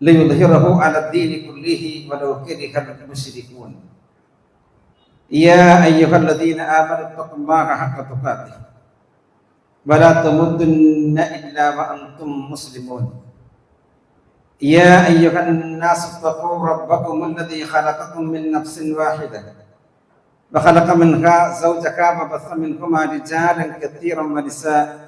ليظهره على الدين كله ولو كره المشركون. يا أيها الذين آمنوا اتقوا الله حق تقاته. ولا تموتن إلا وأنتم مسلمون. يا أيها الناس اتقوا ربكم الذي خلقكم من نفس واحدة. وخلق منها زوجها وبث منهما رجالا كثيرا ونساء.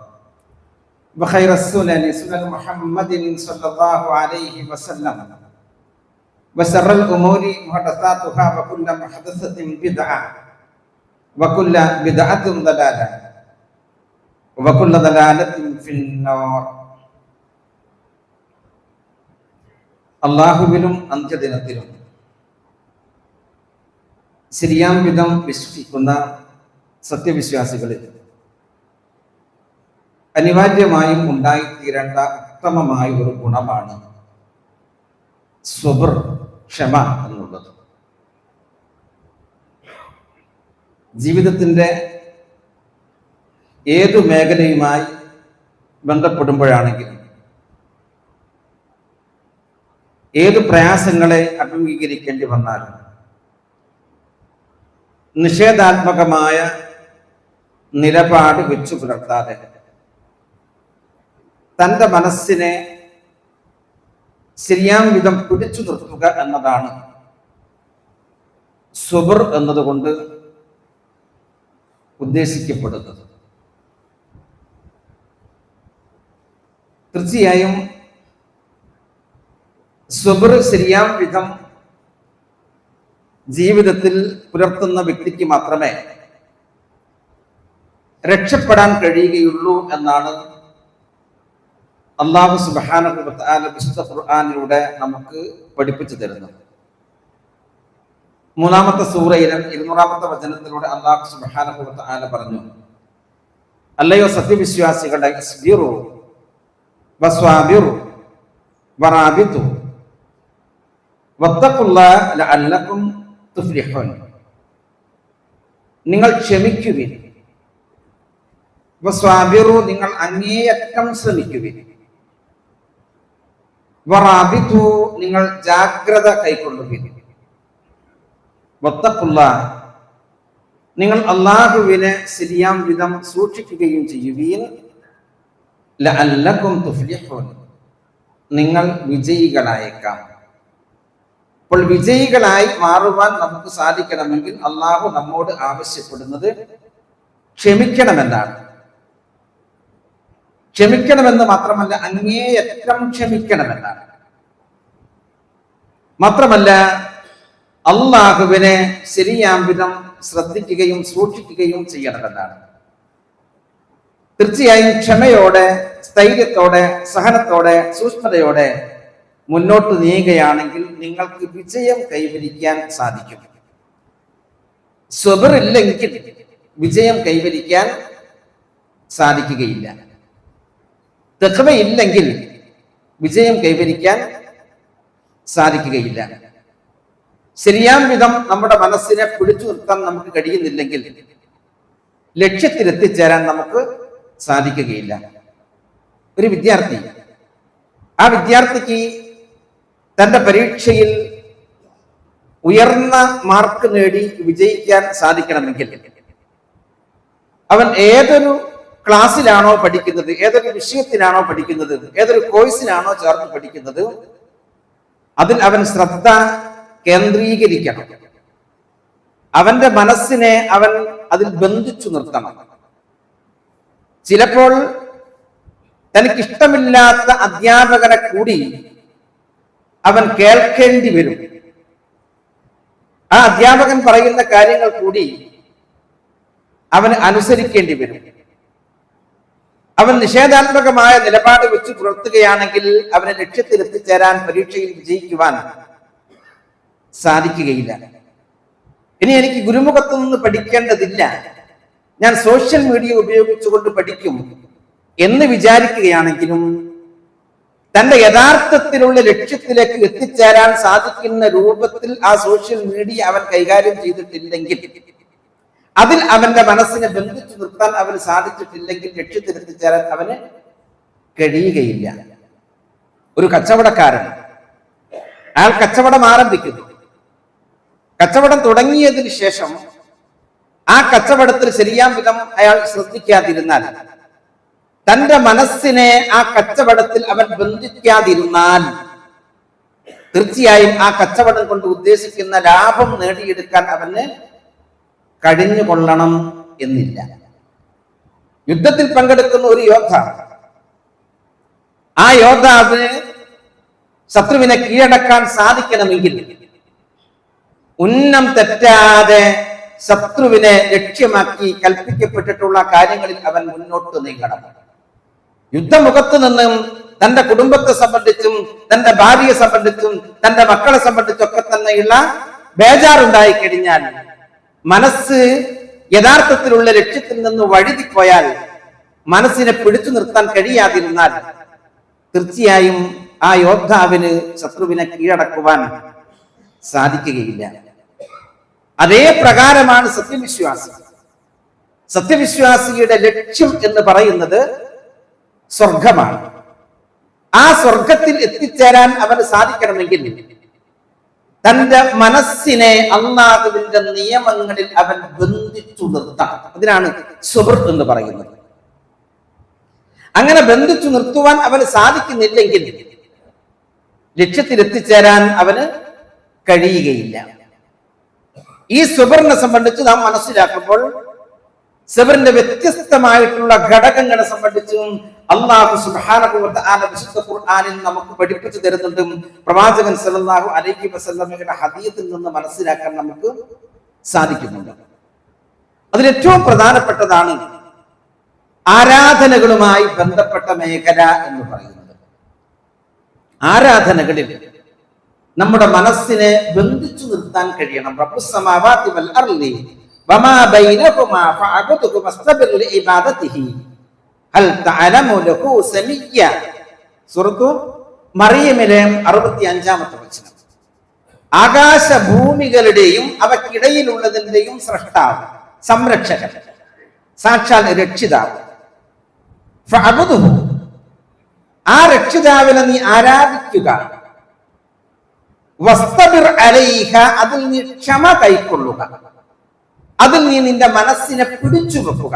وخير السنن سنن محمد صلى الله عليه وسلم وشر الأمور محدثاتها وكل محدثة بدعة وكل بدعة ضلالة وكل ضلالة في النار അള്ളാഹുവിലും അന്ത്യദിനത്തിലും ശരിയാം വിധം വിശ്വസിക്കുന്ന സത്യവിശ്വാസികളിൽ അനിവാര്യമായും ഉണ്ടായിത്തീരേണ്ട ഉത്തമമായ ഒരു ഗുണമാണ് സ്വബർ ക്ഷമ എന്നുള്ളത്. ജീവിതത്തിന്റെ ഏതു മേഖലയുമായി ബന്ധപ്പെടുമ്പോഴാണെങ്കിലും ഏത് പ്രയാസങ്ങളെ അഭിമുഖീകരിക്കേണ്ടി വന്നാലും നിഷേധാത്മകമായ നിലപാട് വെച്ചു പുലർത്താതെ തന്റെ മനസ്സിനെ ശരിയാം വിധം പിടിച്ചു നിർത്തുക എന്നതാണ് സുബർ എന്നതുകൊണ്ട് ഉദ്ദേശിക്കപ്പെടുന്നത്. തീർച്ചയായും സുബർ ശരിയാം വിധം ജീവിതത്തിൽ പുലർത്തുന്ന വ്യക്തിക്ക് മാത്രമേ രക്ഷപ്പെടാൻ കഴിയുകയുള്ളൂ എന്നാണ് അള്ളാഹു സുബാന വിശുദ്ധ ഖുർആാനിലൂടെ നമുക്ക് പഠിപ്പിച്ചു തരുന്നത് മൂന്നാമത്തെ സൂറയിലും ഇരുന്നൂറാമത്തെ വചനത്തിലൂടെ അള്ളാഹു സുബാന ആന പറഞ്ഞു അല്ലയോ സത്യവിശ്വാസികളുടെ നിങ്ങൾ ക്ഷമിക്കുവിൻ. നിങ്ങൾ അങ്ങേയറ്റം ശ്രമിക്കുവിൻ. വറാബിത്തു നിങ്ങൾ ജാഗ്രത കൈക്കൊള്ളുകയും നിങ്ങൾ അള്ളാഹുവിനെ ശരിയാം വിധം സൂക്ഷിക്കുകയും ചെയ്യുകയും തുഫ്ലിഹൂൻ നിങ്ങൾ വിജയികളായേക്കാം. അപ്പോൾ വിജയികളായി മാറുവാൻ നമുക്ക് സാധിക്കണമെങ്കിൽ അള്ളാഹു നമ്മോട് ആവശ്യപ്പെടുന്നത് ക്ഷമിക്കണമെന്നാണ്. ക്ഷമിക്കണമെന്ന് മാത്രമല്ല അങ്ങേയറ്റം ക്ഷമിക്കണമെന്നാണ്. മാത്രമല്ല അള്ളാഹുവിനെ ശരിയാം വിധം ശ്രദ്ധിക്കുകയും സൂക്ഷിക്കുകയും ചെയ്യണമെന്നാണ്. തീർച്ചയായും ക്ഷമയോടെ സ്ഥൈര്യത്തോടെ സഹനത്തോടെ സൂക്ഷ്മതയോടെ മുന്നോട്ട് നീങ്ങുകയാണെങ്കിൽ നിങ്ങൾക്ക് വിജയം കൈവരിക്കാൻ സാധിക്കും. സ്വബറില്ലെങ്കിൽ വിജയം കൈവരിക്കാൻ സാധിക്കുകയില്ല. തെഹവയില്ലെങ്കിൽ വിജയം കൈവരിക്കാൻ സാധിക്കുകയില്ല. ശരിയാം വിധം നമ്മുടെ മനസ്സിനെ പിടിച്ചു നിർത്താൻ നമുക്ക് കഴിയുന്നില്ലെങ്കിൽ ലക്ഷ്യത്തിലെത്തിച്ചേരാൻ നമുക്ക് സാധിക്കുകയില്ല. ഒരു വിദ്യാർത്ഥി ആ വിദ്യാർത്ഥിക്ക് തന്റെ പരീക്ഷയിൽ ഉയർന്ന മാർക്ക് നേടി വിജയിക്കാൻ സാധിക്കണമെങ്കിൽ അവൻ ഏതൊരു ക്ലാസ്സിലാണോ പഠിക്കുന്നത്? ഏതൊരു വിഷയത്തിനാണോ പഠിക്കുന്നത്? ഏതൊരു കോഴ്സിനാണോ ചേർന്ന് പഠിക്കുന്നത്? അതിൽ അവൻ ശ്രദ്ധ കേന്ദ്രീകരിക്കണം. അവന്റെ മനസ്സിനെ അവൻ അതിൽ ബന്ധിച്ചു നിർത്തണം. ചിലപ്പോൾ തനിക്കിഷ്ടമില്ലാത്ത അധ്യാപകരെ കൂടി അവൻ കേൾക്കേണ്ടി വരും. ആ അധ്യാപകൻ പറയുന്ന കാര്യങ്ങൾ കൂടി അവൻ അനുസരിക്കേണ്ടി വരും. അവൻ നിഷേധാത്മകമായ നിലപാട് വെച്ച് പുലർത്തുകയാണെങ്കിൽ അവനെ ലക്ഷ്യത്തിൽ എത്തിച്ചേരാൻ പരീക്ഷയിൽ വിജയിക്കുവാൻ സാധിക്കുകയില്ല. ഇനി എനിക്ക് ഗുരുമുഖത്തു നിന്ന് പഠിക്കേണ്ടതില്ല. ഞാൻ സോഷ്യൽ മീഡിയ ഉപയോഗിച്ചുകൊണ്ട് പഠിക്കും എന്ന് വിചാരിക്കുകയാണെങ്കിലും തന്റെ യഥാർത്ഥത്തിലുള്ള ലക്ഷ്യത്തിലേക്ക് എത്തിച്ചേരാൻ സാധിക്കുന്ന രൂപത്തിൽ ആ സോഷ്യൽ മീഡിയ അവൻ കൈകാര്യം ചെയ്തിട്ടില്ലെങ്കിൽ അതിൽ അവന്റെ മനസ്സിനെ ബന്ധിച്ചു നിർത്താൻ അവന് സാധിച്ചിട്ടില്ലെങ്കിൽ ലക്ഷ്യത്തിലെത്തിച്ചേരാൻ അവന് കഴിയുകയില്ല. ഒരു കച്ചവടക്കാരൻ. അയാൾ കച്ചവടം ആരംഭിക്കുന്നു. കച്ചവടം തുടങ്ങിയതിന് ശേഷം ആ കച്ചവടത്തിൽ ശരിയാം വിധം അയാൾ ശ്രദ്ധിക്കാതിരുന്നാൽ തന്റെ മനസ്സിനെ ആ കച്ചവടത്തിൽ അവൻ ബന്ധിക്കാതിരുന്നാൽ തീർച്ചയായും ആ കച്ചവടം കൊണ്ട് ഉദ്ദേശിക്കുന്ന ലാഭം നേടിയെടുക്കാൻ അവന് കഴിഞ്ഞുകൊള്ളണം എന്നില്ല. യുദ്ധത്തിൽ പങ്കെടുക്കുന്ന ഒരു യോദ്ധാവ് ആ യോദ്ധാവിന് ശത്രുവിനെ കീഴടക്കാൻ സാധിക്കണമെങ്കിൽ ഉന്നം തെറ്റാതെ ശത്രുവിനെ ലക്ഷ്യമാക്കി കൽപ്പിക്കപ്പെട്ടിട്ടുള്ള കാര്യങ്ങളിൽ അവൻ മുന്നോട്ട് നീങ്ങണം. യുദ്ധമുഖത്ത് നിന്നും തന്റെ കുടുംബത്തെ സംബന്ധിച്ചും തന്റെ ഭാര്യയെ സംബന്ധിച്ചും തന്റെ മക്കളെ സംബന്ധിച്ചും ഒക്കെ തന്നെയുള്ള ബേജാറുണ്ടായി കഴിഞ്ഞാൽ മനസ്സ് യഥാർത്ഥത്തിലുള്ള ലക്ഷ്യത്തിൽ നിന്ന് വഴുതിപ്പോയാൽ മനസ്സിനെ പിടിച്ചു നിർത്താൻ കഴിയാതിരുന്നാൽ തീർച്ചയായും ആ യോദ്ധാവിന് ശത്രുവിനെ കീഴടക്കുവാൻ സാധിക്കുകയില്ല. അതേ പ്രകാരമാണ് സത്യവിശ്വാസി. സത്യവിശ്വാസിയുടെ ലക്ഷ്യം എന്ന് പറയുന്നത് സ്വർഗമാണ് ആ സ്വർഗത്തിൽ എത്തിച്ചേരാൻ അവന് സാധിക്കണമെങ്കിൽ തന്റെ മനസ്സിനെ അള്ളാഹുവിന്റെ നിയമങ്ങളിൽ അവൻ ബന്ധിച്ചു നിർത്താം അതിനാണ് സുഹൃത്ത് എന്ന് പറയുന്നത്. അങ്ങനെ ബന്ധിച്ചു നിർത്തുവാൻ അവന് സാധിക്കുന്നില്ലെങ്കിൽ ലക്ഷ്യത്തിലെത്തിച്ചേരാൻ അവന് കഴിയുകയില്ല. ഈ സുബറിനെ സംബന്ധിച്ച് നാം മനസ്സിലാക്കുമ്പോൾ സബറിന്റെ വ്യത്യസ്തമായിട്ടുള്ള ഘടകങ്ങളെ സംബന്ധിച്ചും അള്ളാഹു സുബാന വിശുദ്ധ നമുക്ക് പഠിപ്പിച്ചു തരുന്നുണ്ട്. പ്രവാചകൻ സല്ലല്ലാഹു അലൈഹി വസല്ലമയുടെ ഹദീത്തിൽ നിന്ന് മനസ്സിലാക്കാൻ നമുക്ക് സാധിക്കുന്നുണ്ട്. അതിൽ ഏറ്റവും പ്രധാനപ്പെട്ടതാണ് ആരാധനകളുമായി ബന്ധപ്പെട്ട മേഖല എന്ന് പറയുന്നത്. ആരാധനകളിൽ നമ്മുടെ മനസ്സിനെ ബന്ധിച്ചു നിർത്താൻ കഴിയണം. റബ്ബുസ്സമാവാതി വൽ അർളി വമാ ബൈനഹുമാ ഫഅബ്ദുഹു വസ്തബിർ ലിഇബാദതിഹി ഹൽ തഅലമു ലഹു സമീയ സൂറത്തു മറിയമിലെ അറുപത്തിയഞ്ചാമത്തെ വചനം. ആകാശ ഭൂമികളുടെയും അവക്കിടയിലുള്ളതിന്റെയും സൃഷ്ടാവ് സംരക്ഷകൻ സാക്ഷാൽ രക്ഷിതാവ്. ആ രക്ഷിതാവിനെ നീ ആരാധിക്കുക. അലൈഹ അതിൽ നീ ക്ഷമ കൈക്കൊള്ളുക. അതിൽ നീ നിന്റെ മനസ്സിനെ പിടിച്ചു വെക്കുക.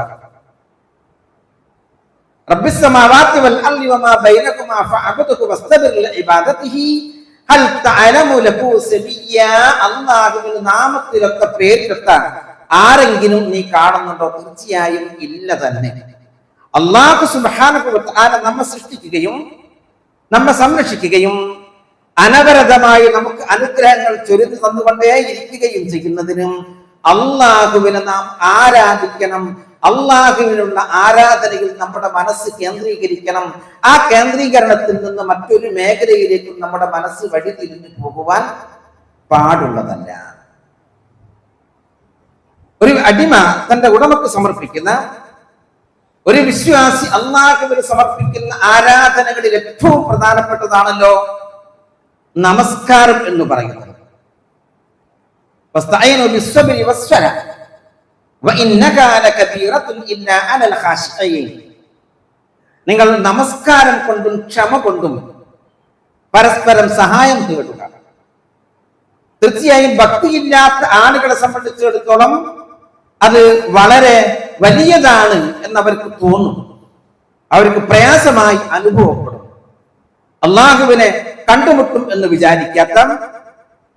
ആരെങ്കിലും നീ കാണുന്നുണ്ടോ? തീർച്ചയായും ഇല്ല തന്നെ. അള്ളാഹു സുബ്ഹാനഹു വ നമ്മെ സൃഷ്ടിക്കുകയും നമ്മെ സംരക്ഷിക്കുകയും അനവരതമായി നമുക്ക് അനുഗ്രഹങ്ങൾ ചൊരിഞ്ഞു തന്നുകൊണ്ടേ ഇരിക്കുകയും ചെയ്യുന്നതിനും അള്ളാഹുവിനെ നാം ആരാധിക്കണം. അള്ളാഹുവിനുള്ള ആരാധനയിൽ നമ്മുടെ മനസ്സ് കേന്ദ്രീകരിക്കണം. ആ കേന്ദ്രീകരണത്തിൽ നിന്ന് മറ്റൊരു മേഖലയിലേക്കും നമ്മുടെ മനസ്സ് വഴി തിരിഞ്ഞു പോകുവാൻ പാടുള്ളതല്ല. ഒരു അടിമ തന്റെ ഉടമക്ക് സമർപ്പിക്കുന്ന ഒരു വിശ്വാസി അള്ളാഹുവിന് സമർപ്പിക്കുന്ന ആരാധനകളിൽ ഏറ്റവും പ്രധാനപ്പെട്ടതാണല്ലോ നമസ്കാരം എന്ന് പറയുന്നത്. واستعينوا بالصبر والصلاة وإنها لكبيرة إلا على الخاشعين നിങ്ങൾ നമസ്കാരം കൊണ്ടും ക്ഷമ കൊണ്ടും പരസ്പരം സഹായം തേടുക തീർച്ചയായും ഭക്തിയില്ലാത്ത ആളുകളെ സംബന്ധിച്ചിടത്തോളം അത് വളരെ വലിയതാണ് എന്നവർക്ക് തോന്നും അവർക്ക് പ്രയാസമായി അനുഭവപ്പെടും അള്ളാഹുവിനെ കണ്ടുമുട്ടും എന്ന് വിചാരിക്കാത്ത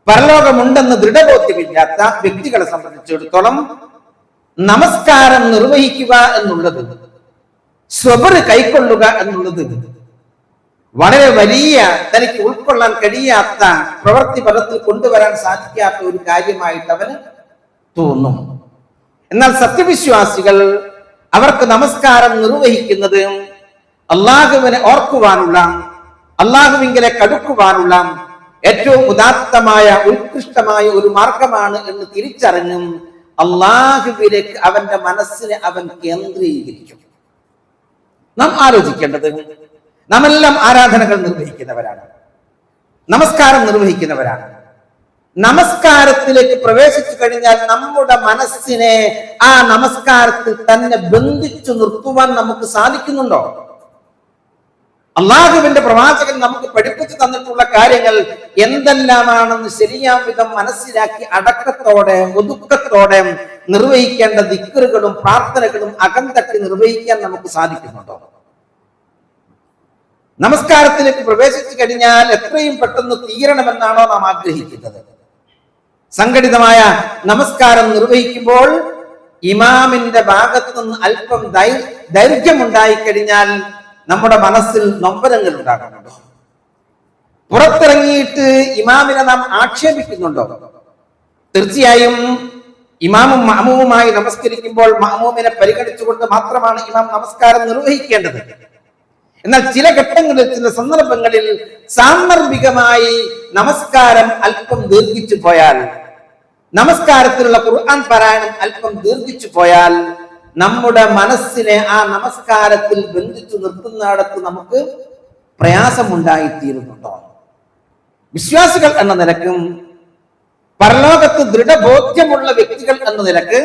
പരലോകമുണ്ടെന്ന് ദൃഢബോധ്യമില്ലാത്ത വ്യക്തികളെ സംബന്ധിച്ചിടത്തോളം നമസ്കാരം നിർവഹിക്കുക എന്നുള്ളത് സ്വബറ് കൈക്കൊള്ളുക എന്നുള്ളത് വളരെ വലിയ തനിക്ക് ഉൾക്കൊള്ളാൻ കഴിയാത്ത പ്രവൃത്തി ഫലത്തിൽ കൊണ്ടുവരാൻ സാധിക്കാത്ത ഒരു കാര്യമായിട്ട് അവന് തോന്നും. എന്നാൽ സത്യവിശ്വാസികൾ അവർക്ക് നമസ്കാരം നിർവഹിക്കുന്നത് അള്ളാഹുവിനെ ഓർക്കുവാനുള്ള അള്ളാഹുവിങ്കലെ കടുക്കുവാനുള്ള ഏറ്റവും ഉദാത്തമായ ഉത്കൃഷ്ടമായ ഒരു മാർഗമാണ് എന്ന് തിരിച്ചറിഞ്ഞും അള്ളാഹുവിലേക്ക് അവന്റെ മനസ്സിനെ അവൻ കേന്ദ്രീകരിക്കും. നാം ആലോചിക്കേണ്ടത് നാം ആരാധനകൾ നിർവഹിക്കുന്നവരാണ്. നമസ്കാരം നിർവഹിക്കുന്നവരാണ്. നമസ്കാരത്തിലേക്ക് പ്രവേശിച്ചു കഴിഞ്ഞാൽ നമ്മുടെ മനസ്സിനെ ആ നമസ്കാരത്തിൽ തന്നെ ബന്ധിച്ചു നിർത്തുവാൻ നമുക്ക് സാധിക്കുന്നുണ്ടോ? അള്ളാഹുവിന്റെ പ്രവാചകൻ നമുക്ക് പഠിപ്പിച്ചു തന്നിട്ടുള്ള കാര്യങ്ങൾ എന്തെല്ലാമാണെന്ന് ശരിയാം വിധം മനസ്സിലാക്കി അടക്കത്തോടെ ഒതുക്കത്തോടെ നിർവഹിക്കേണ്ട ദിക്കറുകളും പ്രാർത്ഥനകളും അകന്തട്ടി നിർവഹിക്കാൻ നമുക്ക് സാധിക്കുന്നുണ്ടോ? നമസ്കാരത്തിലേക്ക് പ്രവേശിച്ചു കഴിഞ്ഞാൽ എത്രയും പെട്ടെന്ന് തീരണമെന്നാണോ നാം ആഗ്രഹിക്കുന്നത്. സംഘടിതമായ നമസ്കാരം നിർവഹിക്കുമ്പോൾ ഇമാമിന്റെ ഭാഗത്തു നിന്ന് അല്പം ദൈർഘ്യമുണ്ടായി കഴിഞ്ഞാൽ നമ്മുടെ മനസ്സിൽ നൊമ്പരങ്ങൾ ഉണ്ടാകുന്നുണ്ടോ? പുറത്തിറങ്ങിയിട്ട് ഇമാമിനെ നാം ആക്ഷേപിക്കുന്നുണ്ടോ? തീർച്ചയായും ഇമാമും മാമുവുമായി നമസ്കരിക്കുമ്പോൾ മാമൂമിനെ പരിഗണിച്ചുകൊണ്ട് മാത്രമാണ് ഇമാം നമസ്കാരം നിർവഹിക്കേണ്ടത്. എന്നാൽ ചില ഘട്ടങ്ങളിൽ ചില സന്ദർഭങ്ങളിൽ സാന്ദർഭികമായി നമസ്കാരം അല്പം ദീർഘിച്ചു പോയാൽ നമസ്കാരത്തിലുള്ള ഖുർആൻ പാരായണം അല്പം ദീർഘിച്ചു പോയാൽ നമ്മുടെ മനസ്സിനെ ആ നമസ്കാരത്തിൽ ബന്ധിച്ചു നിർത്തുന്നിടത്ത് നമുക്ക് പ്രയാസമുണ്ടായിത്തീരുന്നുണ്ടോ? വിശ്വാസികൾ എന്ന നിലക്കും പരലോകത്ത് ദൃഢബോധ്യമുള്ള വ്യക്തികൾ എന്ന നിലയ്ക്ക്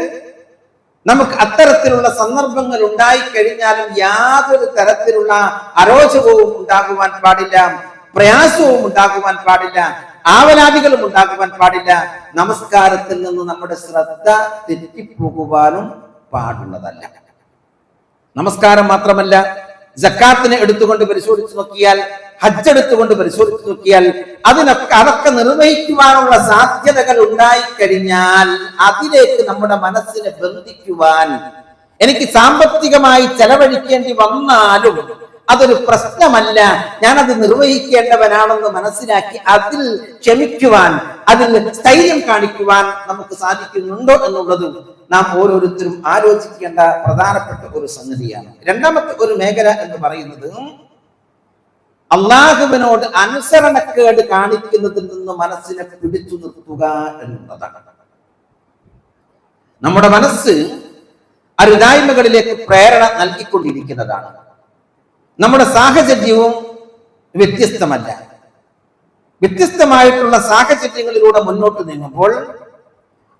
നമുക്ക് അത്തരത്തിലുള്ള സന്ദർഭങ്ങൾ ഉണ്ടായി കഴിഞ്ഞാലും യാതൊരു തരത്തിലുള്ള അരോചകവും ഉണ്ടാകുവാൻ പാടില്ല പ്രയാസവും ഉണ്ടാകുവാൻ പാടില്ല ആവലാതികളും ഉണ്ടാകുവാൻ പാടില്ല. നമസ്കാരത്തിൽ നിന്ന് നമ്മുടെ ശ്രദ്ധ തെറ്റിപ്പോകുവാനും പാടുള്ളതല്ല നമസ്കാരം മാത്രമല്ല ജക്കാത്തിനെ എടുത്തുകൊണ്ട് പരിശോധിച്ചു നോക്കിയാൽ ഹജ്ജ് എടുത്തുകൊണ്ട് പരിശോധിച്ചു നോക്കിയാൽ അതിനൊക്കെ അതൊക്കെ നിർവഹിക്കുവാനുള്ള സാധ്യതകൾ ഉണ്ടായിക്കഴിഞ്ഞാൽ അതിലേക്ക് നമ്മുടെ മനസ്സിനെ ബന്ധിക്കുവാൻ എനിക്ക് സാമ്പത്തികമായി ചെലവഴിക്കേണ്ടി വന്നാലും അതൊരു പ്രശ്നമല്ല. ഞാനത് നിർവഹിക്കേണ്ടവനാണെന്ന് മനസ്സിലാക്കി അതിൽ ക്ഷമിക്കുവാൻ അതിൽ സ്ഥൈര്യം കാണിക്കുവാൻ നമുക്ക് സാധിക്കുന്നുണ്ടോ എന്നുള്ളതും നാം ഓരോരുത്തരും ആലോചിക്കേണ്ട പ്രധാനപ്പെട്ട ഒരു സംഗതിയാണ്. രണ്ടാമത്തെ ഒരു മേഖല എന്ന് പറയുന്നത് അള്ളാഹുവിനോട് അനുസരണക്കേട് കാണിക്കുന്നതിൽ നിന്ന് മനസ്സിനെ പിടിച്ചു നിർത്തുക എന്നുള്ളതാണ് നമ്മുടെ മനസ്സ് അരുതായ്മകളിലേക്ക് പ്രേരണ നൽകിക്കൊണ്ടിരിക്കുന്നതാണ്. നമ്മുടെ സാഹചര്യവും വ്യത്യസ്തമല്ല. വ്യത്യസ്തമായിട്ടുള്ള സാഹചര്യങ്ങളിലൂടെ മുന്നോട്ട് നീങ്ങുമ്പോൾ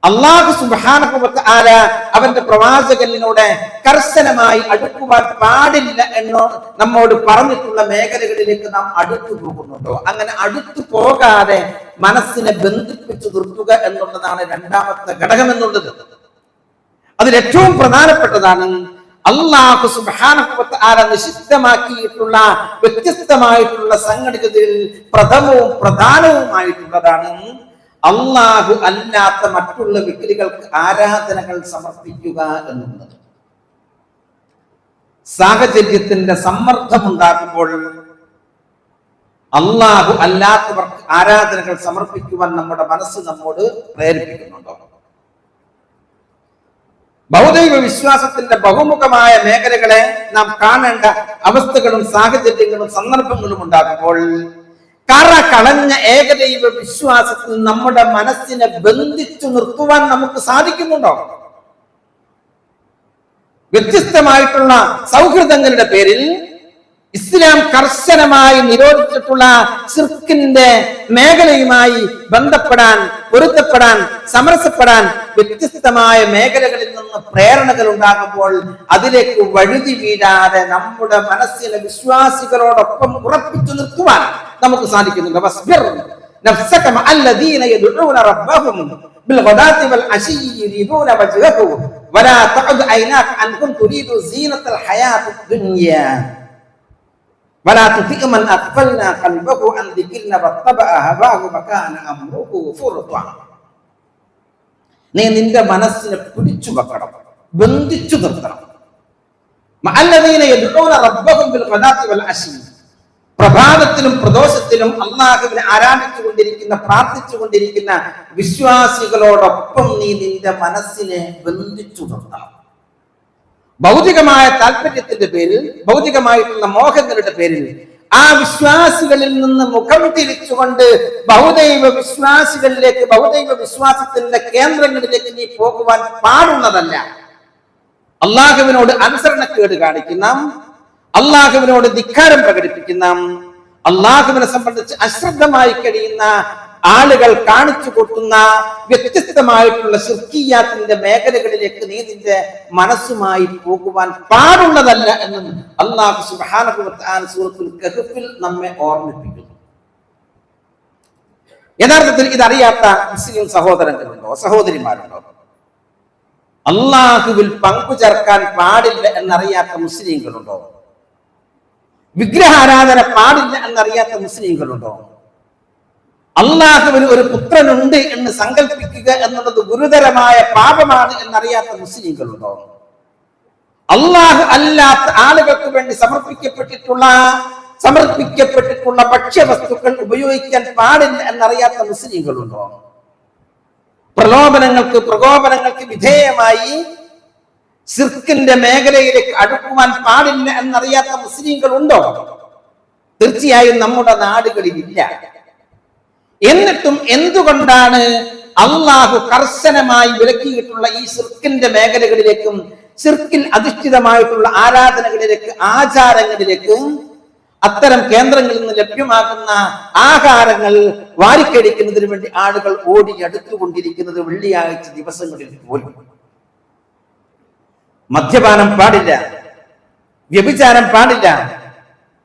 അള്ളാഹു സുബാന ആര അവന്റെ പ്രവാചകനിലൂടെ കർശനമായി അടുക്കുവാൻ പാടില്ല എന്നോ നമ്മോട് പറഞ്ഞിട്ടുള്ള മേഖലകളിലേക്ക് നാം അടുത്തു പോകുന്നുണ്ടോ? അങ്ങനെ അടുത്തു പോകാതെ മനസ്സിനെ ബന്ധിപ്പിച്ചു നിർത്തുക എന്നുള്ളതാണ് രണ്ടാമത്തെ ഘടകം എന്നുള്ളത് അതിൽ ഏറ്റവും പ്രധാനപ്പെട്ടതാണ് അള്ളാഹു സുബാന നിഷിദ്ധമാക്കിയിട്ടുള്ള വ്യത്യസ്തമായിട്ടുള്ള സംഘടിതയിൽ പ്രഥമവും പ്രധാനവുമായിട്ടുള്ളതാണ് അള്ളാഹു അല്ലാത്ത മറ്റുള്ള വ്യക്തികൾക്ക് ആരാധനകൾ സമർപ്പിക്കുക എന്നുള്ളത്. സാഹചര്യത്തിന്റെ സമ്മർദ്ദം ഉണ്ടാകുമ്പോൾ അള്ളാഹു അല്ലാത്തവർക്ക് ആരാധനകൾ സമർപ്പിക്കുവാൻ നമ്മുടെ മനസ്സ് നമ്മോട് പ്രേരിപ്പിക്കുന്നുണ്ടോ? ഭൗതിക വിശ്വാസത്തിന്റെ ബഹുമുഖമായ മേഖലകളെ നാം കാണേണ്ട അവസ്ഥകളും സാഹചര്യങ്ങളും സന്ദർഭങ്ങളും ഉണ്ടാകുമ്പോൾ കറ കളഞ്ഞ ഏകദൈവ വിശ്വാസത്തിൽ നമ്മുടെ മനസ്സിനെ ബന്ധിച്ചു നിർത്തുവാൻ നമുക്ക് സാധിക്കുന്നുണ്ടോ? വ്യത്യസ്തമായിട്ടുള്ള സൗഹൃദങ്ങളുടെ പേരിൽ ഇസ്ലാം കർശനമായി നിരോധിച്ചിട്ടുള്ള സിർക്കിന്റെ മേഖലയുമായി ബന്ധപ്പെടാൻ പൊരുത്തപ്പെടാൻ സമരസപ്പെടാൻ വ്യത്യസ്തമായ മേഖലകളിൽ നിന്ന് പ്രേരണകൾ ഉണ്ടാകുമ്പോൾ അതിലേക്ക് വഴുതി വീഴാതെ നമ്മുടെ മനസ്സിനെ വിശ്വാസികളോടൊപ്പം ഉറപ്പിച്ചു നിർത്തുവാൻ നമുക്ക് സാധിക്കുന്നുണ്ട് نفسك مع الذين يدعون ربهم بالغداة والعشي يريدون وجهه ولا تعد عيناك عنهم تريد زينة الحياة الدنيا ولا تطع من أغفلنا قلبه عن ذكرنا واتبع هواه وكان أمره فرطا നീ നിന്റെ മനസ്സിനെ പിടിച്ചു വെക്കണം ബന്ധിച്ചു നിർത്തണം മഅല്ലദീന യദ്ഊന റബ്ബഹും ബിൽ ഖദാത്തി വൽ അശി പ്രഭാതത്തിലും പ്രദോഷത്തിലും അള്ളാഹുവിനെ ആരാധിച്ചുകൊണ്ടിരിക്കുന്ന പ്രാർത്ഥിച്ചുകൊണ്ടിരിക്കുന്ന വിശ്വാസികളോടൊപ്പം നീ നിന്റെ മനസ്സിനെ ബന്ധിച്ചു നിർത്തണം ഭൗതികമായ താല്പര്യത്തിന്റെ പേരിൽ ഭൗതികമായിട്ടുള്ള മോഹങ്ങളുടെ പേരിൽ ആ വിശ്വാസികളിൽ നിന്ന് മുഖം തിരിച്ചുകൊണ്ട് ബഹുദൈവ വിശ്വാസികളിലേക്ക് ബഹുദൈവ വിശ്വാസത്തിന്റെ കേന്ദ്രങ്ങളിലേക്ക് നീ പോകുവാൻ പാടുന്നതല്ല അള്ളാഹുവിനോട് അനുസരണക്കേട് കാണിക്കുന്ന അള്ളാഹുവിനോട് ധിക്കാരം പ്രകടിപ്പിക്കുന്ന അള്ളാഹുവിനെ സംബന്ധിച്ച് അശ്രദ്ധമായി കഴിയുന്ന ആളുകൾ കാണിച്ചു കൊട്ടുന്ന വ്യത്യസ്തമായിട്ടുള്ള ശുർക്കിയാത്തിന്റെ മേഖലകളിലേക്ക് നീ നിന്റെ മനസ്സുമായി പോകുവാൻ പാടുള്ളതല്ല എന്നും അള്ളാഹു സുബാന സൂറത്തുൽ നമ്മെ ഓർമ്മിപ്പിക്കുന്നു. യഥാർത്ഥത്തിൽ ഇതറിയാത്ത മുസ്ലിം സഹോദരങ്ങളുണ്ടോ? സഹോദരിമാരുണ്ടോ? അള്ളാഹുവിൽ പങ്കു ചേർക്കാൻ പാടില്ല എന്നറിയാത്ത മുസ്ലിങ്ങളുണ്ടോ? വിഗ്രഹാരാധന പാടില്ല എന്നറിയാത്ത മുസ്ലിങ്ങളുണ്ടോ? അള്ളാഹുവിന് ഒരു പുത്രനുണ്ട് എന്ന് സങ്കല്പിക്കുക എന്നുള്ളത് ഗുരുതരമായ പാപമാണ് എന്നറിയാത്ത മുസ്ലിങ്ങളുണ്ടോ അള്ളാഹു അല്ലാത്ത ആളുകൾക്ക് വേണ്ടി സമർപ്പിക്കപ്പെട്ടിട്ടുള്ള സമർപ്പിക്കപ്പെട്ടിട്ടുള്ള ഭക്ഷ്യവസ്തുക്കൾ ഉപയോഗിക്കാൻ പാടില്ല എന്നറിയാത്ത മുസ്ലിങ്ങളുണ്ടോ പ്രലോഭനങ്ങൾക്ക് പ്രകോപനങ്ങൾക്ക് വിധേയമായി സിർക്കിന്റെ മേഖലയിലേക്ക് അടുക്കുവാൻ പാടില്ല എന്നറിയാത്ത മുസ്ലിങ്ങൾ ഉണ്ടോ തീർച്ചയായും നമ്മുടെ നാടുകളിൽ ഇല്ല എന്നിട്ടും എന്തുകൊണ്ടാണ് അള്ളാഹു കർശനമായി വിലക്കിയിട്ടുള്ള ഈ സിർക്കിന്റെ മേഖലകളിലേക്കും സിർക്കിൽ അധിഷ്ഠിതമായിട്ടുള്ള ആരാധനകളിലേക്ക് ആചാരങ്ങളിലേക്ക് അത്തരം കേന്ദ്രങ്ങളിൽ നിന്ന് ലഭ്യമാകുന്ന ആഹാരങ്ങൾ വാരിക്കടിക്കുന്നതിന് വേണ്ടി ആളുകൾ ഓടി അടുത്തുകൊണ്ടിരിക്കുന്നത് വെള്ളിയാഴ്ച ദിവസങ്ങളിൽ പോലും. മദ്യപാനം പാടില്ല വ്യഭിചാരം പാടില്ല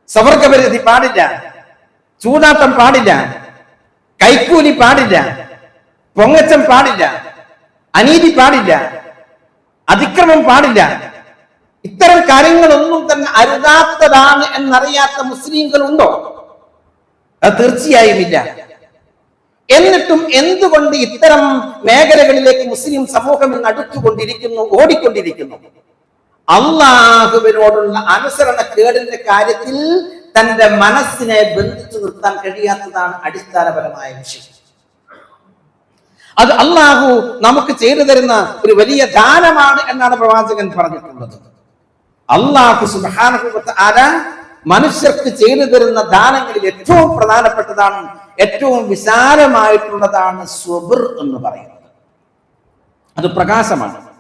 സവർഗപരിധി പാടില്ല ചൂതാട്ടം പാടില്ല കൈക്കൂലി പാടില്ല പൊങ്ങച്ചം പാടില്ല അനീതി പാടില്ല അതിക്രമം പാടില്ല. ഇത്തരം കാര്യങ്ങളൊന്നും തന്നെ അരുതാത്തതാണ് എന്നറിയാത്ത മുസ്ലിംകൾ ഉണ്ടോ അത് തീർച്ചയായും ഇല്ല. എന്നിട്ടും എന്തുകൊണ്ട് ഇത്തരം മേഖലകളിലേക്ക് മുസ്ലിം സമൂഹം ഇന്ന് അടുത്തുകൊണ്ടിരിക്കുന്നു ഓടിക്കൊണ്ടിരിക്കുന്നു? അള്ളാഹുവിനോടുള്ള അനുസരണ കേടിന്റെ കാര്യത്തിൽ തന്റെ മനസ്സിനെ ബന്ധിച്ചു നിർത്താൻ കഴിയാത്തതാണ് അടിസ്ഥാനപരമായ വിഷയം. അത് അള്ളാഹു നമുക്ക് ചെയ്തു തരുന്ന ഒരു വലിയ ദാനമാണ് എന്നാണ് പ്രവാചകൻ പറഞ്ഞിട്ടുള്ളത്. അള്ളാഹു സുബാനുഭവത്തെ ആരാ മനുഷ്യർക്ക് ചെയ്തു തരുന്ന ദാനങ്ങളിൽ ഏറ്റവും പ്രധാനപ്പെട്ടതാണ് ഏറ്റവും വിശാലമായിട്ടുള്ളതാണ് സ്വബിർ എന്ന് പറയുന്നത്. അത് പ്രകാശമാണ്.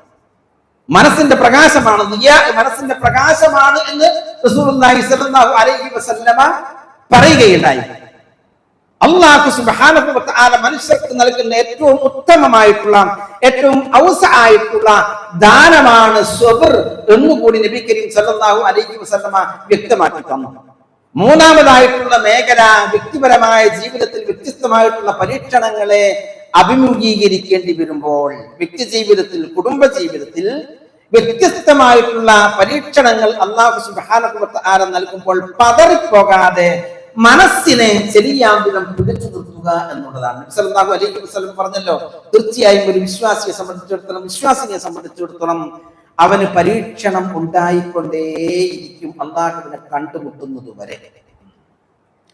മനസ്സിന്റെ പ്രകാശമാണ്. മനസ്സിന്റെ പ്രകാശമാണ് എന്ന് അലൈഹി വസല്ലമ പറയുകയുണ്ടായി. അള്ളാഹു മനുഷ്യർക്ക് നൽകുന്ന ഏറ്റവും ഉത്തമമായിട്ടുള്ള ഏറ്റവും ഔസ ആയിട്ടുള്ള ദാനമാണ് സ്വബർ എന്നുകൂടി നബി കരീം സല്ലാഹു അലൈഹി വസല്ലമ വ്യക്തമാക്കി തന്നു. മൂന്നാമതായിട്ടുള്ള മേഖല വ്യക്തിപരമായ ജീവിതത്തിൽ വ്യത്യസ്തമായിട്ടുള്ള പരീക്ഷണങ്ങളെ അഭിമുഖീകരിക്കേണ്ടി വരുമ്പോൾ വ്യക്തി ജീവിതത്തിൽ കുടുംബ ജീവിതത്തിൽ വ്യത്യസ്തമായിട്ടുള്ള പരീക്ഷണങ്ങൾ അള്ളാഹു വ തആല നൽകുമ്പോൾ പതറിപ്പോകാതെ മനസ്സിനെ ശരിയാം വിധം പിടിച്ചു നിർത്തുക എന്നുള്ളതാണ്. നബി അലൈഹി വസല്ലം പറഞ്ഞല്ലോ തീർച്ചയായും ഒരു വിശ്വാസിയെ സംബന്ധിച്ചിടത്തോളം വിശ്വാസിയെ സംബന്ധിച്ചിടത്തോളം അവന് പരീക്ഷണം ഉണ്ടായിക്കൊണ്ടേയിരിക്കും. അള്ളാഹുവിനെ കണ്ടുമുട്ടുന്നത് വരെ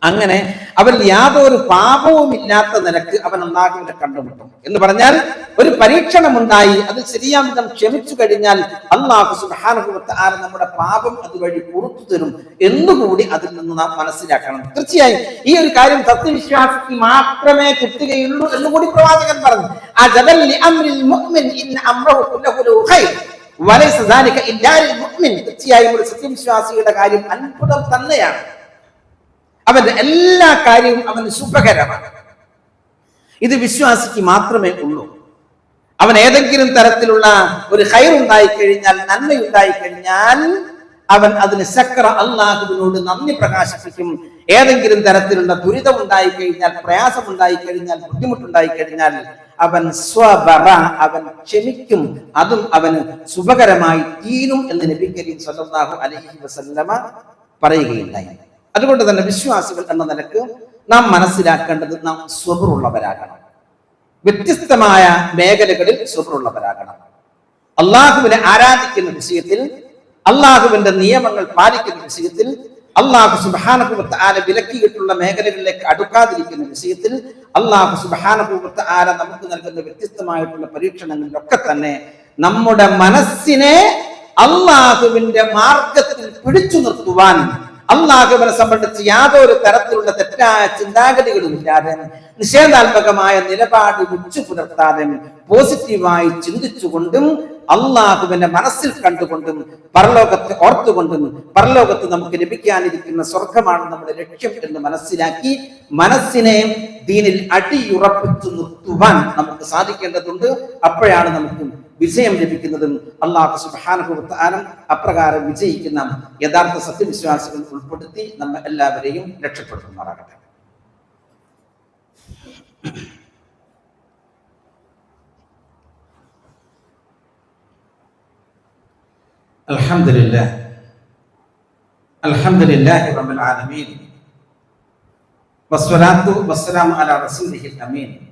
അങ്ങനെ അവൻ യാതൊരു പാപവും ഇല്ലാത്ത നിലയ്ക്ക് അവൻ അള്ളാഹുവിനെ കണ്ടുമുട്ടും. എന്ന് പറഞ്ഞാൽ ഒരു പരീക്ഷണമുണ്ടായി അത് ശരിയാം ക്ഷമിച്ചു കഴിഞ്ഞാൽ അള്ളാഹു സുഹാനുഭവത്ത് ആര് നമ്മുടെ പാപം അതുവഴി പുറത്തു തരും എന്നുകൂടി അതിൽ നിന്ന് നാം മനസ്സിലാക്കണം. തീർച്ചയായും ഈ ഒരു കാര്യം സത്യവിശ്വാസത്തിൽ മാത്രമേ കിട്ടുകയുള്ളൂ എന്നുകൂടി പ്രവാചകൻ പറഞ്ഞു. തീർച്ചയായും ഒരു സത്യവിശ്വാസിയുടെ കാര്യം അത്ഭുതം തന്നെയാണ്. അവന്റെ എല്ലാ കാര്യവും അവന് ശുഭകരമാണ്. ഇത് വിശ്വാസിക്ക് മാത്രമേ ഉള്ളൂ. അവൻ ഏതെങ്കിലും തരത്തിലുള്ള ഒരു ഹൈർ ഉണ്ടായി കഴിഞ്ഞാൽ നന്മയുണ്ടായി കഴിഞ്ഞാൽ അവൻ അതിന് ശക്ര അള്ളാഹുവിനോട് നന്ദി പ്രകാശിപ്പിക്കും. ഏതെങ്കിലും തരത്തിലുള്ള ദുരിതം ഉണ്ടായി കഴിഞ്ഞാൽ പ്രയാസം ഉണ്ടായി കഴിഞ്ഞാൽ ബുദ്ധിമുട്ടുണ്ടായി കഴിഞ്ഞാൽ അവൻ സ്വബറ അവൻ ക്ഷമിക്കും. അതും അവന് ശുഭകരമായി തീരും എന്ന് നബി കരീം സല്ലല്ലാഹു അലൈഹി വസല്ലമ പറയുകയുണ്ടായി. അതുകൊണ്ട് തന്നെ വിശ്വാസികൾ എന്ന നിലയ്ക്ക് നാം മനസ്സിലാക്കേണ്ടത് നാം സ്വബറുള്ളവരാകണം. വ്യത്യസ്തമായ മേഖലകളിൽ സ്വബറുള്ളവരാകണം. അള്ളാഹുവിനെ ആരാധിക്കുന്ന വിഷയത്തിൽ അള്ളാഹുവിന്റെ നിയമങ്ങൾ പാലിക്കുന്ന വിഷയത്തിൽ അള്ളാഹു സുബാനഭൂവത്ത് ആല വിലക്കിയിട്ടുള്ള മേഖലകളിലേക്ക് അടുക്കാതിരിക്കുന്ന വിഷയത്തിൽ അള്ളാഹു സുബാനഭൂവത്ത് ആല നമുക്ക് നൽകുന്ന വ്യത്യസ്തമായിട്ടുള്ള പരീക്ഷണങ്ങളിലൊക്കെ തന്നെ നമ്മുടെ മനസ്സിനെ അള്ളാഹുവിന്റെ മാർഗത്തിൽ പിടിച്ചു നിർത്തുവാൻ അള്ളാഹുവിനെ സംബന്ധിച്ച് യാതൊരു തരത്തിലുള്ള തെറ്റായ ചിന്താഗതികളും ഇല്ലാതെ നിഷേധാത്മകമായ നിലപാട് വിളിച്ചു പുലർത്താതെ പോസിറ്റീവായി ചിന്തിച്ചുകൊണ്ടും അള്ളാഹുവിന്റെ മനസ്സിൽ കണ്ടുകൊണ്ടും പരലോകത്തെ ഓർത്തുകൊണ്ടും പരലോകത്ത് നമുക്ക് ലഭിക്കാനിരിക്കുന്ന സ്വർഗമാണ് നമ്മുടെ ലക്ഷ്യം എന്ന് മനസ്സിലാക്കി മനസ്സിനെ ദീനിൽ അടിയുറപ്പിച്ചു നിർത്തുവാൻ നമുക്ക് സാധിക്കേണ്ടതുണ്ട്. അപ്പോഴാണ് നമുക്ക് വിജയം ലഭിക്കുന്നതും അള്ളാഹു സുബാനുഭവത്താനം അപ്രകാരം വിജയിക്കുന്ന യഥാർത്ഥ സത്യവിശ്വാസികൾ ഉൾപ്പെടുത്തി നമ്മെ എല്ലാവരെയും രക്ഷപ്പെടുത്തുമാറാകട്ടെ الحمد لله الحمد لله رب العالمين والصلاة والسلام على رسوله الأمين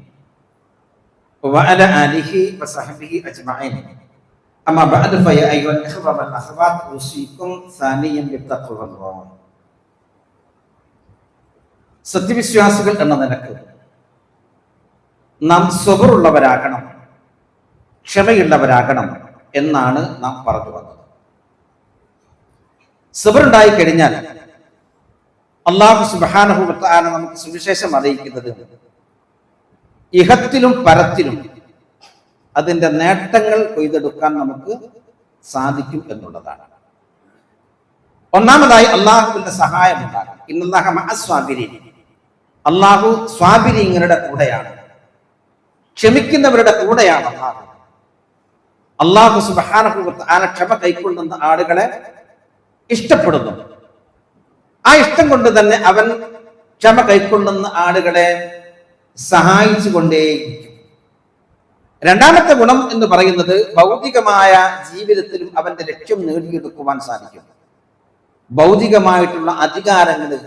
وعلى آله وصحبه أجمعين أما بعد فيا أيها الإخوة والأخوات أوصيكم ثانيا بتقوى الله സത്യവിശ്വാസികൾ എന്ന നിലക്ക് നാം സ്വബറുള്ളവരാകണം ക്ഷമയുള്ളവരാകണം എന്നാണ് നാം പറഞ്ഞു വന്നത് സബറുണ്ടായി കഴിഞ്ഞാൽ അള്ളാഹു സുബാനഹുബത്താന നമുക്ക് സുവിശേഷം അറിയിക്കുന്നത് ഇഹത്തിലും പരത്തിലും അതിന്റെ നേട്ടങ്ങൾ കൊയ്തെടുക്കാൻ നമുക്ക് സാധിക്കും എന്നുള്ളതാണ്. ഒന്നാമതായി അള്ളാഹുവിന്റെ സഹായം ഉണ്ടാകും ഇന്നല്ലാഹ സ്വാബിരി അള്ളാഹു സ്വാബിരിങ്ങളുടെ കൂടെയാണ്. ക്ഷമിക്കുന്നവരുടെ കൂടെയാണ് അള്ളാഹു. അള്ളാഹു സുബാനഹുബത്ത് ആന ക്ഷമ കൈക്കൊള്ളുന്ന ആളുകളെ ഇഷ്ടപ്പെടുന്നു. ആ ഇഷ്ടം കൊണ്ട് തന്നെ അവൻ ക്ഷമ കൈക്കൊള്ളുന്ന ആളുകളെ സഹായിച്ചു കൊണ്ടേയിരിക്കും രണ്ടാമത്തെ ഗുണം എന്ന് പറയുന്നത് ഭൗതികമായ ജീവിതത്തിലും അവന്റെ ലക്ഷ്യം നേടിയെടുക്കുവാൻ സാധിക്കും. ഭൗതികമായിട്ടുള്ള അധികാരങ്ങൾ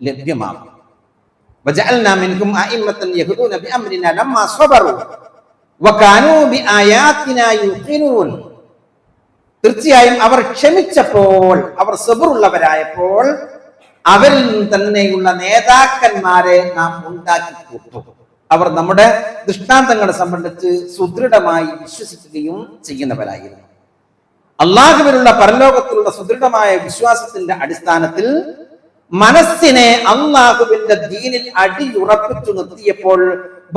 ലഭ്യമാകും. തീർച്ചയായും അവർ ക്ഷമിച്ചപ്പോൾ അവർ സബറുള്ളവരായപ്പോൾ അവരിൽ നിന്ന് തന്നെയുള്ള നേതാക്കന്മാരെ നാം ഉണ്ടാക്കി കൊടുത്തു. അവർ നമ്മുടെ ദൃഷ്ടാന്തങ്ങളെ സംബന്ധിച്ച് സുദൃഢമായി വിശ്വസിക്കുകയും ചെയ്യുന്നവരായിരുന്നു. അള്ളാഹുവിനുള്ള പരലോകത്തിലുള്ള സുദൃഢമായ വിശ്വാസത്തിന്റെ അടിസ്ഥാനത്തിൽ മനസ്സിനെ അള്ളാഹുവിന്റെ ദീനിൽ അടിയുറപ്പിച്ചു നിർത്തിയപ്പോൾ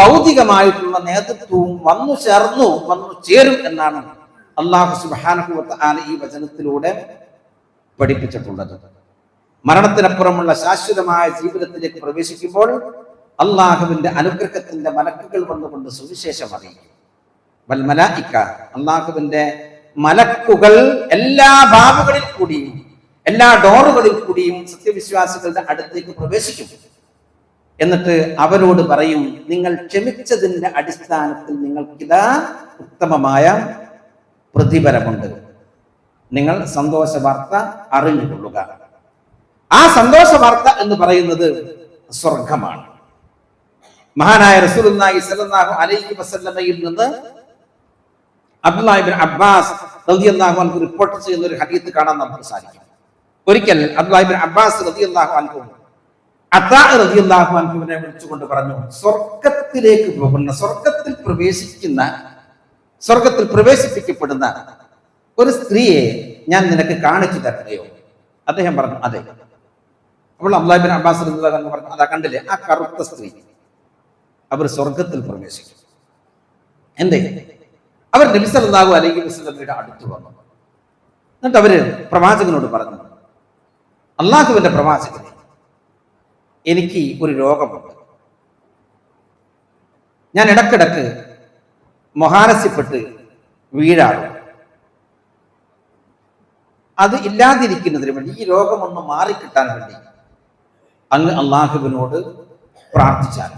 ഭൗതികമായിട്ടുള്ള നേതൃത്വവും വന്നു ചേർന്നു വന്നു ചേരും എന്നാണ് അള്ളാഹു സുബാനഹുവത്ത് ആന ഈ വചനത്തിലൂടെ പഠിപ്പിച്ചിട്ടുള്ളത്. മരണത്തിനപ്പുറമുള്ള ശാശ്വതമായ ജീവിതത്തിലേക്ക് പ്രവേശിക്കുമ്പോൾ അള്ളാഹുവിന്റെ അനുഗ്രഹത്തിന്റെ മലക്കുകൾ വന്നുകൊണ്ട് സുവിശേഷം അറിയിക്കും. വൽ ഇക്ക അള്ളാഹുവിന്റെ മലക്കുകൾ എല്ലാ ഭാവുകളിൽ കൂടിയും എല്ലാ ഡോറുകളിൽ കൂടിയും സത്യവിശ്വാസികളുടെ അടുത്തേക്ക് പ്രവേശിക്കും. എന്നിട്ട് അവരോട് പറയും നിങ്ങൾ ക്ഷമിച്ചതിന്റെ അടിസ്ഥാനത്തിൽ നിങ്ങൾക്കിതാ ഉത്തമമായ പ്രതിഫലമുണ്ട്. നിങ്ങൾ സന്തോഷ വാർത്ത അറിഞ്ഞുകൊള്ളുക. ആ സന്തോഷ വാർത്ത എന്ന് പറയുന്നത് സ്വർഗമാണ്. മഹാനായ റസൂലുള്ളാഹി സ്വല്ലല്ലാഹു അലൈഹി വസല്ലമയിൽ നിന്ന് അബ്ദുല്ലാഹിബിൻ അബ്ബാസ് റളിയല്ലാഹു അൻഹു റിപ്പോർട്ട് ചെയ്യുന്ന ഒരു ഹദീസ് കാണാൻ നമുക്ക് സാധിക്കും. ഒരിക്കൽ അബ്ദുല്ലാഹിബിൻ അബ്ബാസ് റളിയല്ലാഹു അൻഹു റളിയല്ലാഹു വിളിച്ചുകൊണ്ട് പറഞ്ഞു സ്വർഗത്തിലേക്ക് പോകുന്ന സ്വർഗത്തിൽ പ്രവേശിക്കുന്ന സ്വർഗത്തിൽ പ്രവേശിപ്പിക്കപ്പെടുന്ന ഒരു സ്ത്രീയെ ഞാൻ നിനക്ക് കാണിച്ചു തരണയോ അദ്ദേഹം പറഞ്ഞു അതെ. അപ്പോൾ അബ്ദുല്ലാഹിബ്നു അബ്ബാസ് അൻഹു പറഞ്ഞു അതാ കണ്ടില്ലേ? ആ കറുത്ത സ്ത്രീ അവർ സ്വർഗത്തിൽ പ്രവേശിക്കും. എന്തേ? അവർ നബി സല്ലല്ലാഹു അലൈഹി വസല്ലമയുടെ അടുത്ത് വന്നു. എന്നിട്ട് അവർ പ്രവാചകനോട് പറഞ്ഞു അള്ളാഹുവിന്റെ പ്രവാചകനെ എനിക്ക് ഒരു രോഗമുണ്ട്. ഞാൻ ഇടക്കിടക്ക് മൊഹാരസ്യപ്പെട്ട് വീഴാറും അത് ഇല്ലാതിരിക്കുന്നതിന് വേണ്ടി ഈ രോഗമൊന്ന് മാറിക്കിട്ടാൻ വേണ്ടി അങ്ങ് അള്ളാഹുവിനോട് പ്രാർത്ഥിച്ചാൽ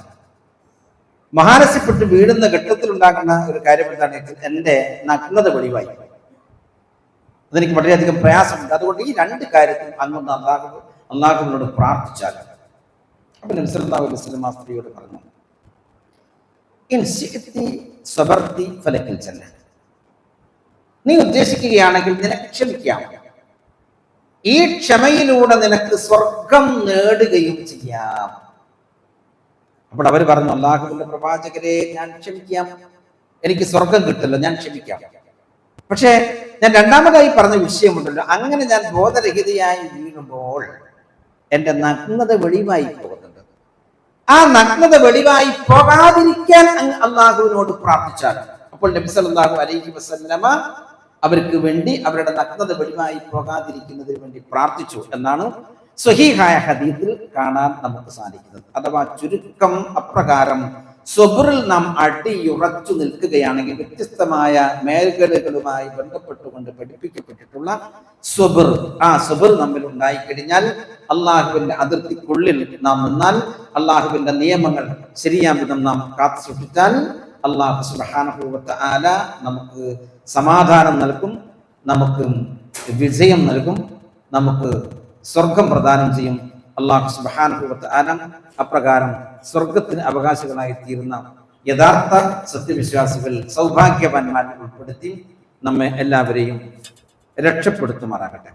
മഹാരസ്യപ്പെട്ട് വീഴുന്ന ഘട്ടത്തിൽ ഉണ്ടാകുന്ന ഒരു കാര്യം എന്താണ് എന്റെ നഗ്നത വെളിവായി. അതെനിക്ക് വളരെയധികം പ്രയാസമുണ്ട്. അതുകൊണ്ട് ഈ രണ്ട് കാര്യത്തിൽ അങ്ങൊന്ന് അള്ളാഹു അള്ളാഹുവിനോട് പ്രാർത്ഥിച്ചാൽ അപ്പം നബ്സല്ലാഹു ആ സ്ത്രീയോട് പറഞ്ഞു നീ ഉദ്ദേശിക്കുകയാണെങ്കിൽ നിനക്ക് ക്ഷമിക്കാം. ഈ ക്ഷമയിലൂടെ നിനക്ക് സ്വർഗം നേടുകയും ചെയ്യാം. അപ്പോൾ അവർ പറഞ്ഞു അള്ളാഹുവിന്റെ പ്രവാചകരെ ഞാൻ ക്ഷമിക്കാം. എനിക്ക് സ്വർഗം കിട്ടില്ല ഞാൻ ക്ഷമിക്കാം. പക്ഷേ ഞാൻ രണ്ടാമതായി പറഞ്ഞ വിഷയമുണ്ടല്ലോ അങ്ങനെ ഞാൻ ബോധരഹിതയായി വീഴുമ്പോൾ എന്റെ നഗ്നത വെളിവായി പോകുന്നുണ്ട്. ആ നഗ്നത വെളിവായി പോകാതിരിക്കാൻ അള്ളാഹുവിനോട് പ്രാർത്ഥിച്ചാൽ അപ്പോൾ നബി സല്ലല്ലാഹു അലൈഹി വസല്ലമ അവർക്ക് വേണ്ടി അവരുടെ നഗ്നത വെളിവായി പോകാതിരിക്കുന്നതിന് വേണ്ടി പ്രാർത്ഥിച്ചു എന്നാണ് സ്വഹീഹായ ഹദീത്തിൽ കാണാൻ നമുക്ക് സാധിക്കുന്നത്. അഥവാ ചുരുക്കം അപ്രകാരം സ്വബറിൽ നാം അടിയുറച്ചു നിൽക്കുകയാണെങ്കിൽ വ്യത്യസ്തമായ മേഖലകളുമായി ബന്ധപ്പെട്ടുകൊണ്ട് പഠിപ്പിക്കപ്പെട്ടിട്ടുള്ള സ്വബർ ആ സ്വബർ നമ്മിൽ ഉണ്ടായിക്കഴിഞ്ഞാൽ അള്ളാഹുവിന്റെ അതിർത്തിക്കുള്ളിൽ നാം നിന്നാൽ അള്ളാഹുവിന്റെ നിയമങ്ങൾ ശരിയാം വിധം നാം കാത്തു സൂക്ഷിച്ചാൽ അള്ളാഹു സുബാനുഭവത്തെ ആല നമുക്ക് സമാധാനം നൽകും നമുക്ക് വിജയം നൽകും നമുക്ക് സ്വർഗം പ്രദാനം ചെയ്യും. അള്ളാഹു സുബാനുഭവത്തെ ആനം അപ്രകാരം സ്വർഗത്തിന് അവകാശികളായി തീരുന്ന യഥാർത്ഥ സത്യവിശ്വാസികൾ സൗഭാഗ്യവാന്മാരെ ഉൾപ്പെടുത്തി നമ്മെ എല്ലാവരെയും രക്ഷപ്പെടുത്തുമാറാകട്ടെ.